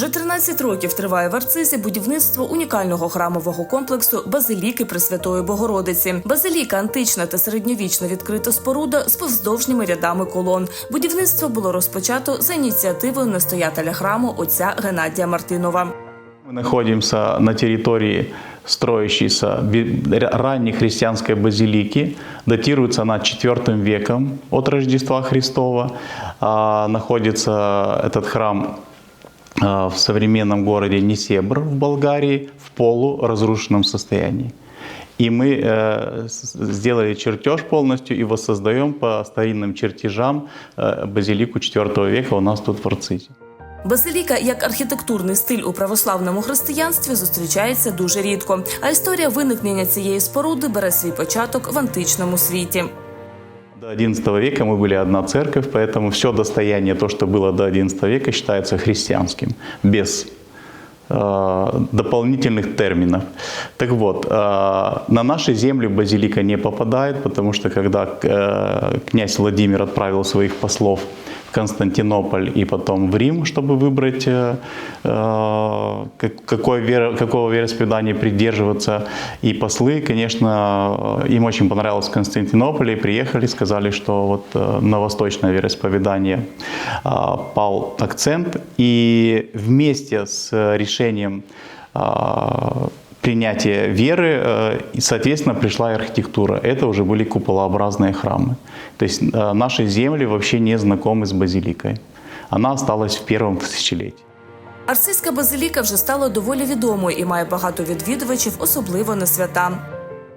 Вже 13 років триває в Арцизі будівництво унікального храмового комплексу Базиліки Пресвятої Богородиці. Базиліка антична та середньовічна відкрита споруда з повздовжніми рядами колон. Будівництво було розпочато за ініціативою настоятеля храму отця Геннадія Мартинова. Мы находимся на территории строящейся ранней христианской базилики. Датируется она IV веком от Рождества Христова. А, Находится этот храм в современном городе Несебр в Болгарии в полуразрушенном состоянии. И мы э, с- сделали чертеж полностью и воссоздаем по старинным чертежам э, базилику IV века у нас тут в Арцизе. Базиліка як архітектурний стиль у православному християнстві зустрічається дуже рідко. А історія виникнення цієї споруди бере свій початок в античному світі. До XI века мы были одна церковь, поэтому все достояние, то, что было до XI века, считается христианским, без э, дополнительных терминов. Так вот, э, на наши земли базилика не попадает, потому что когда э, князь Владимир отправил своих послов в Константинополь и потом в Рим, чтобы выбрать, э, э, как- какой вера- какого вероисповедания придерживаться. И послы, конечно, э, им очень понравилось в Константинополе, и приехали, сказали, что вот на восточное вероисповедание пал акцент. И вместе с решением принятия веры, э, и, соответственно, пришла и архитектура. Это уже были куполообразные храмы. То есть э, наши земли вообще не знакомы с базиликой. Она осталась в первом тысячелетии. Арцизька базиліка вже стала доволі відомою і має багато відвідувачів, особливо на свята.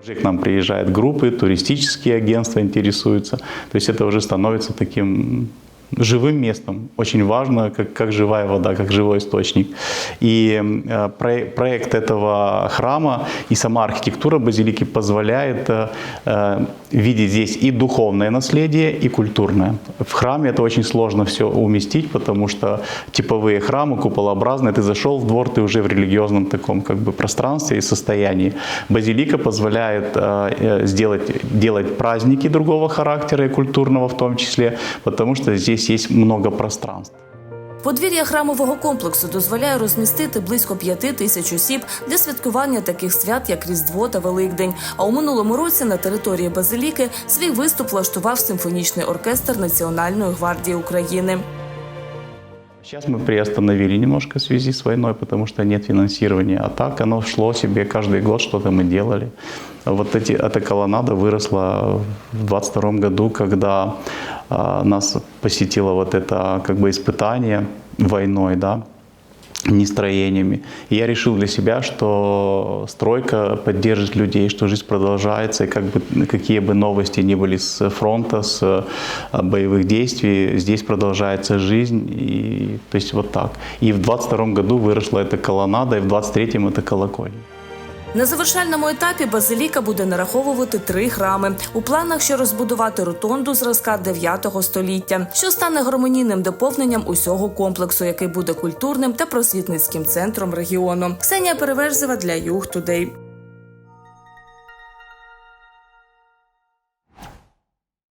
Уже к нам приезжают группы, туристические агентства интересуются. То есть это уже становится таким живым местом. Очень важно, как, как живая вода, как живой источник. И э, про- проект этого храма и сама архитектура базилики позволяет э, э, видеть здесь и духовное наследие, и культурное. В храме это очень сложно все уместить, потому что типовые храмы, куполообразные, ты зашел в двор, ты уже в религиозном таком как бы пространстве и состоянии. Базилика позволяет э, э, сделать, делать праздники другого характера и культурного в том числе, потому что здесь есть много пространств. Подвір'я храмового комплексу дозволяє розмістити близько п'яти тисяч осіб для святкування таких свят, як Різдво та Великдень. А у минулому році на території базиліки свій виступ влаштував симфонічний оркестр Національної гвардії України. Сейчас мы приостановили немножко в связи с войной, потому что нет финансирования. А так оно шло себе каждый год, что-то мы делали. Вот эти, эта колоннада выросла в 22 году, когда а, нас посетило вот это как бы испытание войной, да, нестроениями. И я решил для себя, что стройка поддержит людей, что жизнь продолжается, и как бы, какие бы новости ни были с фронта, с э, боевых действий, здесь продолжается жизнь. И, то есть вот так. И в 22 году выросла эта колоннада, и в 23-м это колокольня. На завершальному етапі базиліка буде нараховувати три храми. У планах ще розбудувати ротонду зразка 9 століття, що стане гармонійним доповненням усього комплексу, який буде культурним та просвітницьким центром регіону. Ксенія Переверзева для Юг Тудей.